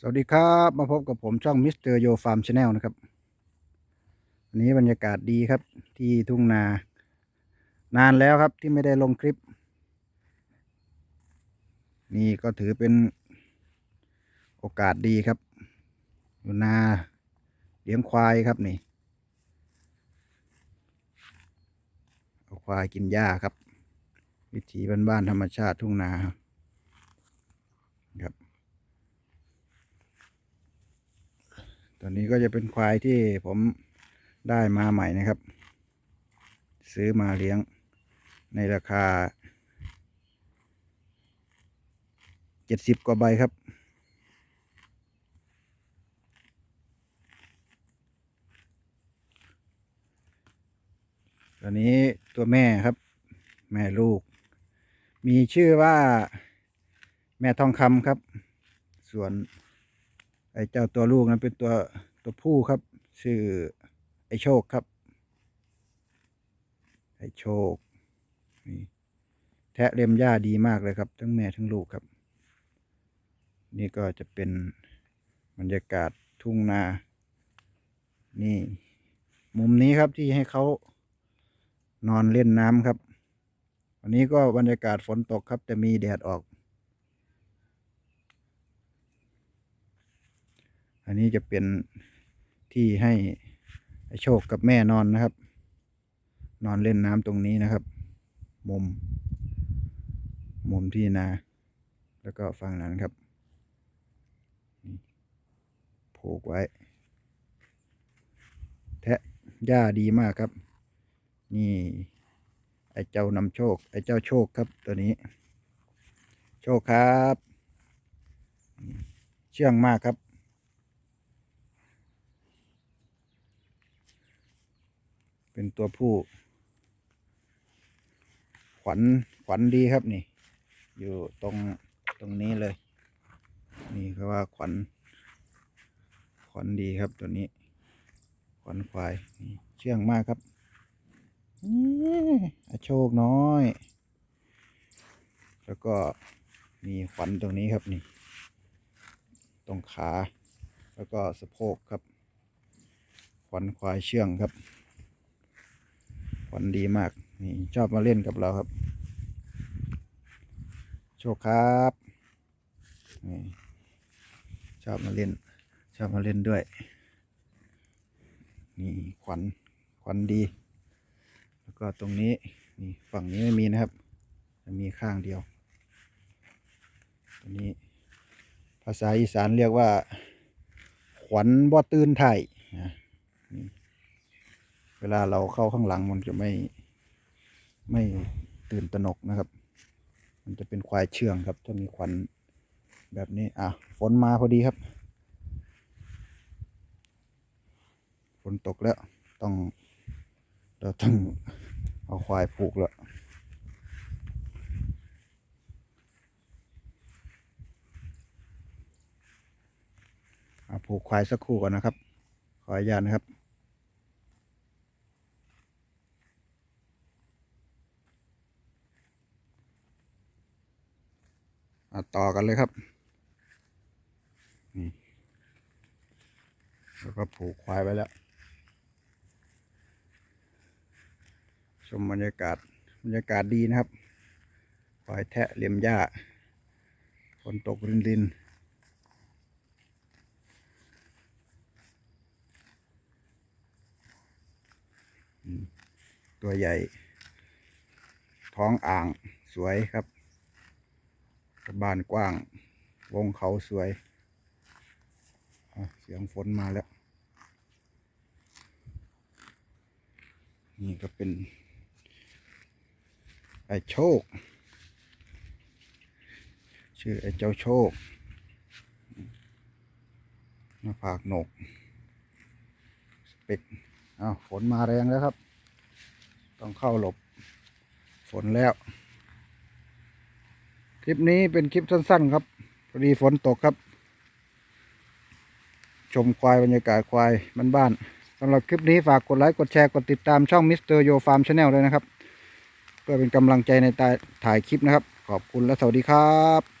สวัสดีครับมาพบกับผมช่องมิสเตอร์โยฟาร์มชาแนลนะครับวันนี้บรรยากาศดีครับที่ทุ่งนา นานแล้วครับที่ไม่ได้ลงคลิป นี่ก็ถือเป็นโอกาสดีครับ อยู่นาเลี้ยงควายครับนี่เอาควายกินหญ้าครับ วิถีบ้านๆธรรมชาติทุ่งนาครับ ตัวนี้ก็จะเป็นควายที่ผมได้มาใหม่นะครับ ซื้อมาเลี้ยงในราคาเจ็ดสิบกว่าใบครับ ตัวนี้ตัวแม่ครับ แม่ลูก มีชื่อว่าแม่ทองคำครับ ส่วน ไอ้เจ้าตัวลูกนั้นเป็นตัวตัวผู้ครับ ชื่อไอ้โชคครับ ไอ้โชคนี่แทะเล็มหญ้าดีมากเลยครับ ทั้งแม่ทั้งลูกครับ นี่ก็จะเป็นบรรยากาศทุ่งนา นี่ มุมนี้ครับที่ให้เขานอนเล่นน้ำครับ วันนี้ก็บรรยากาศฝนตกครับ แต่มีแดดออก อันนี้จะเป็นที่ให้โชคกับแม่นอนนะครับ นอนเล่นน้ำตรงนี้นะครับ มุม มุมที่นา แล้วก็ฝั่งนั้นครับผูกไว้ แทะหญ้าดีมากครับ นี่ไอ้เจ้านำโชค ไอ้เจ้าโชคครับตัวนี้ โชคครับ เชื่องมากครับ เป็นตัวผู้ ขวัญขวัญดีครับนี่ อยู่ตรงตรงนี้เลย นี่ก็ว่าขวัญขวัญดีครับตัวนี้ ขวัญควายเชื่องมากครับอาโชคน้อย แล้วก็มีขวัญตรงนี้ครับนี่ ตรงขา แล้วก็สะโพกครับ ขวัญควายเชื่องครับ ขวัญดีมาก นี่ชอบมาเล่นกับเราครับ โชคครับนี่ชอบมาเล่น ชอบมาเล่นด้วย นี่ขวัญขวัญดี แล้วก็ตรงนี้นี่ฝั่งนี้ไม่มีนะครับ จะมีข้างเดียวตัวนี้ ภาษาอีสานเรียกว่า ขวัญบ่ตื่นไทยนะนี่ วลาเราเข้าข้างหลังมันจะไม่ไม่ตื่นตระหนกนะครับ มันจะเป็นควายเชื่องครับ ถ้ามีขวัญแบบนี้ อะ ฝนมาพอดีครับ ฝนตกแล้ว ต้อง เราต้องเอาควายผูกแล้วเอาผูกควายสักครู่ก่อนนะครับ ขออนุญาตนะครับ เอา ต่อกันเลยครับ นี่แล้วก็ผูกควายไว้แล้ว ชมบรรยากาศบรรยากาศดีนะครับ ควายแทะเลียมหญ้าฝนตกรินรินอืมตัวใหญ่ ท้องอ่างสวยครับ บ้านกว้าง วงเขาสวยเสียงฝนมาแล้ว นี่ก็เป็น ไอ้โชค ชื่อไอ้เจ้าโชคหน้าผากหนก สเปกอ้าวฝนมาแรงแล้วครับ ต้องเข้าหลบ ฝนแล้ว คลิปนี้เป็นคลิปสั้น ๆ ครับพอดีฝนตกครับ ชมควายบรรยากาศควายบ้านๆสำหรับคลิปนี้ฝากกดไลค์กดแชร์กดติดตามช่องมิสเตอร์โยฟาร์มชาแนลเลยนะครับ เพื่อเป็นกำลังใจในตาถ่ายคลิปนะครับ ขอบคุณและสวัสดีครับ